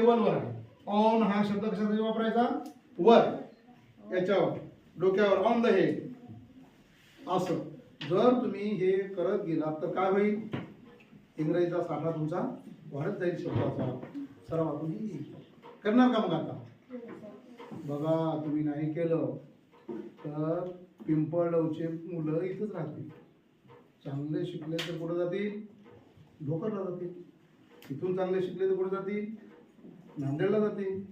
On हा शब्द कशासाठी वापरायचा? वर. याच्यावर. डोक्यावर. ऑन द हेड असं. जर तुम्ही हे करत गेलात तर काय होईल? इंग्रजीचा साठा तुमचा वाढत जाईल शब्दाचा. सरावातून येईल करणार का मग आता? बघा तुम्ही नाही केलं तर पिंपळगावचे मुलं इथंच राहतील. चांगले शिकले तर कुठं जातील. ढोकरला जातील. इथून चांगले शिकले तर कुठे जातील. नांदेडला जातील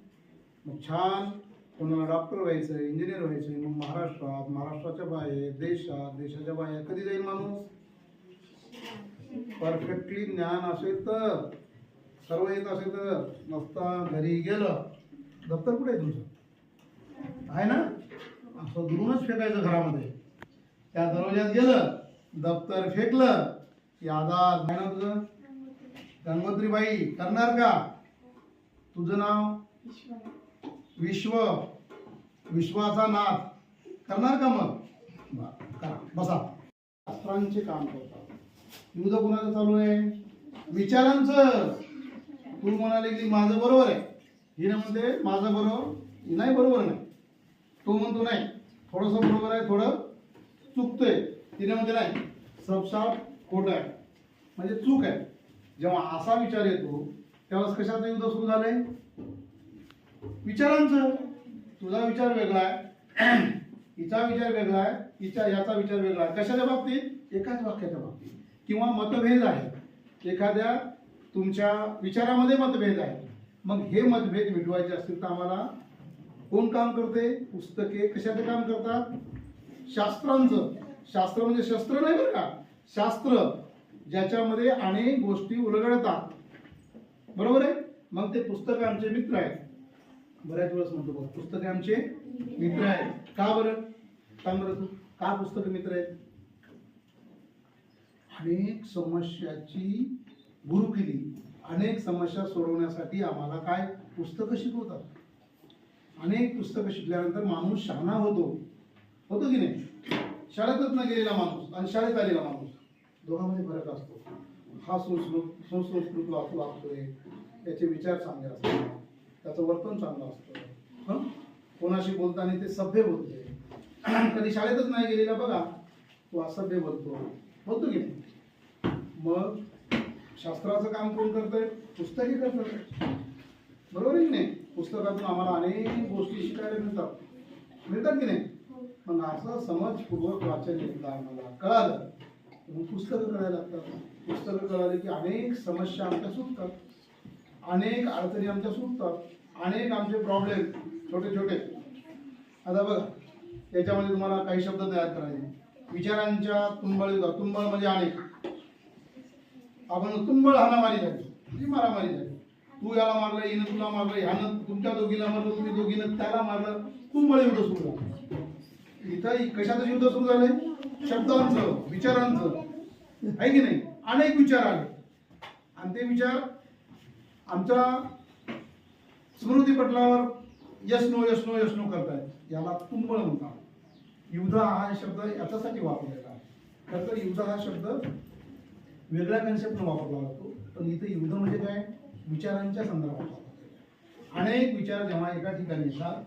मग छान कोणाला डॉक्टर व्हायचं इंजिनियर व्हायचं मग महाराष्ट्रात महाराष्ट्राच्या बाहेर देशात देशाच्या बाहेर कधी जाईल माणूस? परफेक्टली ज्ञान असेल तर सर्व येत असेल तर नसता घरी गेलं दप्तर कुठे आहे तुमचं? आहे ना? असं दुरूनच फेकायचं घरामध्ये. त्या दरवाज्यात गेलं दप्तर फेकलं यादा तुझं? गंगोत्रीबाई करणार का? तुझं नाव? विश्व. विश्वाचा नाथ. करणार का मग? करा. बसा. शास्त्रांचे काम करतात युद्ध कुणाचं चालू आहे? विचारांचं. तू म्हणाले की माझं बरोबर आहे. हिने म्हणते माझं बरोबर ही नाही बरोबर नाही. तो म्हणतो नाही थोडंसं बरोबर आहे थोडं चुकतोय. तिने म्हणते नाही सबसाप खोटं आहे. म्हणजे चूक आहे. जेव्हा असा विचार येतो त्यावेळेस कशाचं युद्ध सुरू झालंय विचारांचं. तुझा विचार वेगळा आहे. हिचा विचार वेगळा आहे. हिचा याचा विचार वेगळा आहे. कशाच्या बाबतीत? एकाच वाक्याच्या बाबतीत. किंवा मतभेद आहे एखाद्या तुमच्या विचारामध्ये मतभेद आहे मग हे मतभेद मिटवायचे असतील तर आम्हाला कोण काम करते? पुस्तके कशाचं काम करतात? शास्त्रांचं. शास्त्र म्हणजे शस्त्र नाही बरं का? शास्त्र ज्याच्यामध्ये अनेक गोष्टी उलगडतात. बरोबर आहे? मग ते पुस्तक आमचे मित्र आहेत. बऱ्याच वेळेस म्हणतो बघ पुस्तके आमचे मित्र आहेत. का बरं? सांग बरं तू का पुस्तक मित्र आहेत? अनेक समस्याची गुरु केली अनेक समस्या सोडवण्यासाठी आम्हाला काय पुस्तकं शिकवतात? अनेक पुस्तकं शिकल्यानंतर माणूस शहाणा होतो. होतो की नाही? शाळेतच न गेलेला माणूस आणि शाळेत आलेला माणूस दोघांमध्ये फरक असतो. हा सुसंस्कृत सुसंस्कृत वाच वागतोय त्याचे विचार चांगले असतात. त्याचं वर्तन चांगलं असतं. हं? कोणाशी बोलताना ते सभ्य बोलते कधी शाळेतच नाही गेलेला बघा तो असभ्य बोलतो. बोलतो की नाही? मग शास्त्राचं काम कोण करतंय? पुस्तके करतात बरोबर आहे की नाही? पुस्तकातून आम्हाला अनेक गोष्टी शिकायला मिळतात. मिळतात की नाही? मग असं समजपूर्वक वाचन घेतलं आम्हाला कळालं. पुस्तकं कळायला लागतात. पुस्तकं कळाली की अनेक समस्या आमच्या सुटतात. अनेक अडचणी आमच्या सुटतात. अनेक आमचे प्रॉब्लेम छोटे छोटे. आता बघा त्याच्यामध्ये तुम्हाला काही शब्द तयार करायचे विचारांच्या तुंबळ तुंबळ म्हणजे अनेक. आपण तुंबळ हानामारी झाली. म्हणजे मारामारी झाली. तू याला मारलं हिनं तुला मारलं ह्यानं तुमच्या दोघीला मारलं तुम्ही दोघीनं त्याला मारलं. तुंबळ युद्ध सुरू झालं. इथं कशाचं युद्ध सुरू झालंय? शब्दांचं विचारांचं. आहे की नाही? अनेक विचार आले. आणि ते विचार आमच्या स्मृतीपटलावर yes no yes no yes no करतायत. याला तुंबळ म्हणतात. युद्ध हा शब्द याच्यासाठी वापरलेला आहे. खरं तर युद्ध हा शब्द वेगळ्या कन्सेप्टनं वापरला जातो. पण इथे युद्ध म्हणजे काय? विचारांच्या संदर्भात अनेक विचार जेव्हा एका ठिकाणी येतात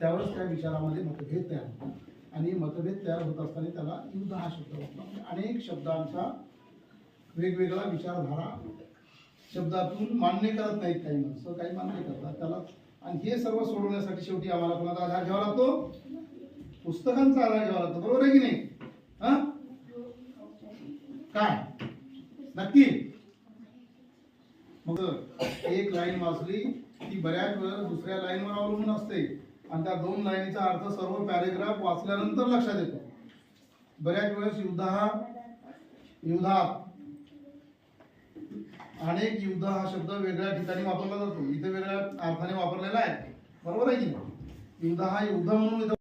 त्यावेळेस त्या विचारामध्ये मतभेद तयार होतात. आणि मतभेद तयार होत असताना त्याला युद्ध हा शब्द वापरला म्हणजे अनेक शब्दांचा वेगवेगळा विचारधारा शब्दातून मान्य करत नाहीत काही माणसं काही मान्य करतात त्याला. आणि हे सर्व सोडवण्यासाठी शेवटी आम्हाला कोणाचा आधार घ्यावा लागतो? पुस्तकांचा आधार घ्यावा लागतो. बरोबर आहे की नाही? हा? काय? नक्की? मग एक लाईन वाचली ती बऱ्याच वेळ दुसऱ्या लाईनवर अवलंबून असते. आणि त्या दोन लाईनीचा अर्थ सर्व पॅरेग्राफ वाचल्यानंतर लक्षात येतो. बऱ्याच वेळेस युद्ध हा युद्धात अनेक युद्ध हा शब्द वेगळ्या ठिकाणी वापरला जातो. इथे वेगळ्या अर्थाने वापरलेला आहे. बरोबर आहे की युद्ध हा युद्ध म्हणून इथं